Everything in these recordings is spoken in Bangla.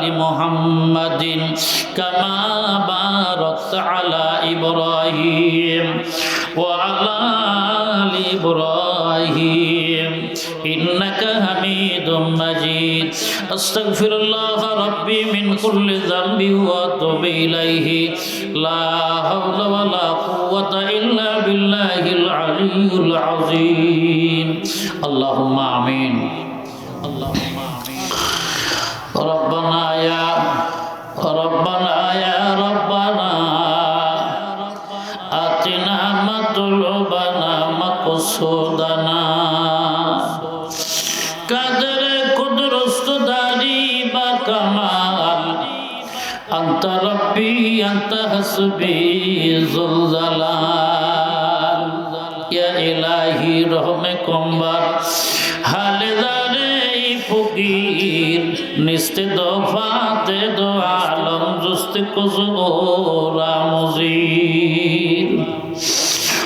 آل محمد كما باركت على إبراهيم وعلى آل إبراهيم إنك حميد مجيد أستغفر الله ربي من كل ذنب وأتوب إليه لا حول ولا قوة إلا بالله العلي العظيم اللهم آمين اللهم آمين آتنا مطلوبنا مقصودنا قدر قدرست داري بكمال أنت ربي أنت حسبي ذو الجلال يا إلهي رحمكم بار হালে দারে ফকির নিস্তে দফাতে দো আলম জুস্তে কুজুরা মুজির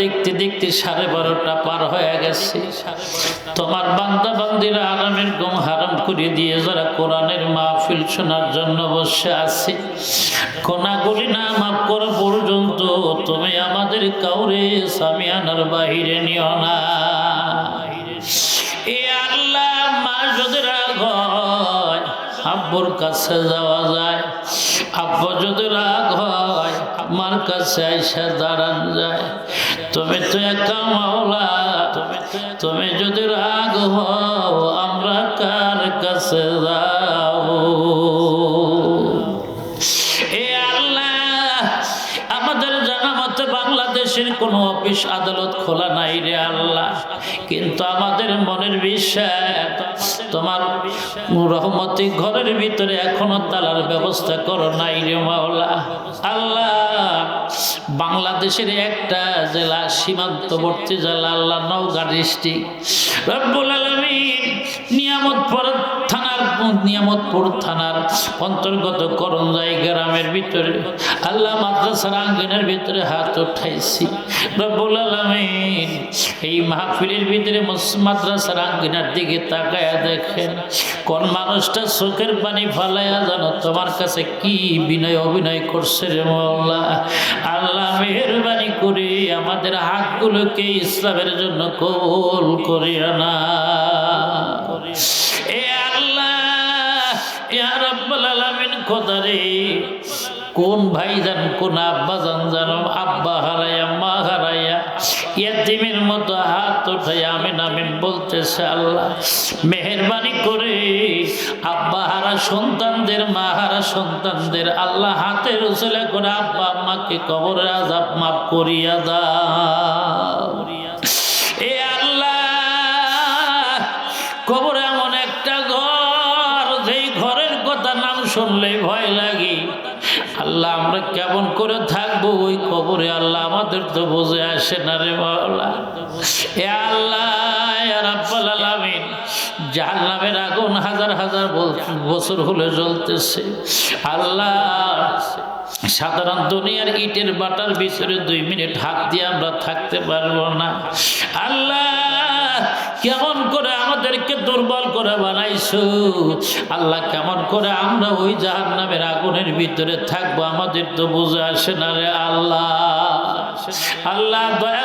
দেখতে দেখতে সাড়ে বারোটা পার হয়ে গেছে। তোমার বান্দা বান্দিরা আরামের গম হারাম করে দিয়ে যারা কোরআনের মাহফিল শোনার জন্য বসে আছে কোনাগুলি না মাফ করা পর্যন্ত তুমি আমাদের কাউরে সামিয়ানার বাহিরে নিও না। আল্লাহ মা যদি রাগ হয় আব্বুর কাছে যাওয়া যায়। আব্বু যদি রাগ হয়, আমার কাছে আইসা দাঁড়ান যায়। তুমি তো একা মাওলা, তুমি যদি রাগ হও, আমরা কার কাছে যাও বাংলাদেশের কোনো অফিস আদালত খোলা নাই রে আল্লাহ। কিন্তু আমাদের মনের বিশ্বাস তোমার রহমতি ঘরের ভিতরে এখনও তালার ব্যবস্থা করো নাই রে মাওলা। আল্লাহ, বাংলাদেশের একটা জেলা, সীমান্তবর্তী জেলা, আল্লাহ নওগাঁ ডিস্ট্রিক্ট। নিয়ামতপুর থানার নিয়ামতপুর থানার অন্তর্গত করঞ্জাই গ্রামের ভিতরে আল্লাহ মাদ্রাসার আঙ্গিনের ভিতরে হাত উঠাইছি। রব্বুল আলমিন এই মাহফিলের ভিতরে মাদ্রাসার আঙ্গিনার দিকে তাকায়া দেখেন, কোন মানুষটা চোখের পানি ফালাইয়া জানো তোমার কাছে কি বিনয় অভিনয় করছে রে মৌলা আল্লাহ মেহরবানি করে আমাদের হাতগুলোকে ইসলামের জন্য কবুল করিয়া না। আলামিন খোদা রে। কোন কোন আব্বা জান জানো, আব্বা হারাইয়া মা হারাইয়া ইয়াতিমের মতো হাত উঠাই আমিন আমিন বলতেছে আল্লাহ। মেহরবানি করে আব্বা হারা সন্তানদের, মা হারা সন্তানদের আল্লাহ হাতের উচলে করে আব্বা আম্মাকে কবরের আজাব মাফ করিয়া দাও। এ আল্লাহ, কবরে শুনলেই ভয় লাগে। আল্লাহ, আমরা কেমন করে থাকব ওই কবরে আল্লাহ আমাদের তো বুঝে আসে না রে বাবা এ আল্লাহ আলামিন, জাহান্নামের আগুন হাজার হাজার বছর হলে জ্বলতেছে। আল্লাহ, সাধারণ দুনিয়ার ইটের বাটার ভিতরে দুই মিনিট হাত দিয়ে আমরা থাকতে পারব না। আল্লাহ, কেমন দুর্বল করে বানাইছো? আল্লাহ কেমন করে আমরা ওই জাহান নামের আগুনের ভিতরে থাকব আমাদের তো বুঝে আসে না রে আল্লাহ। আল্লাহ দয়া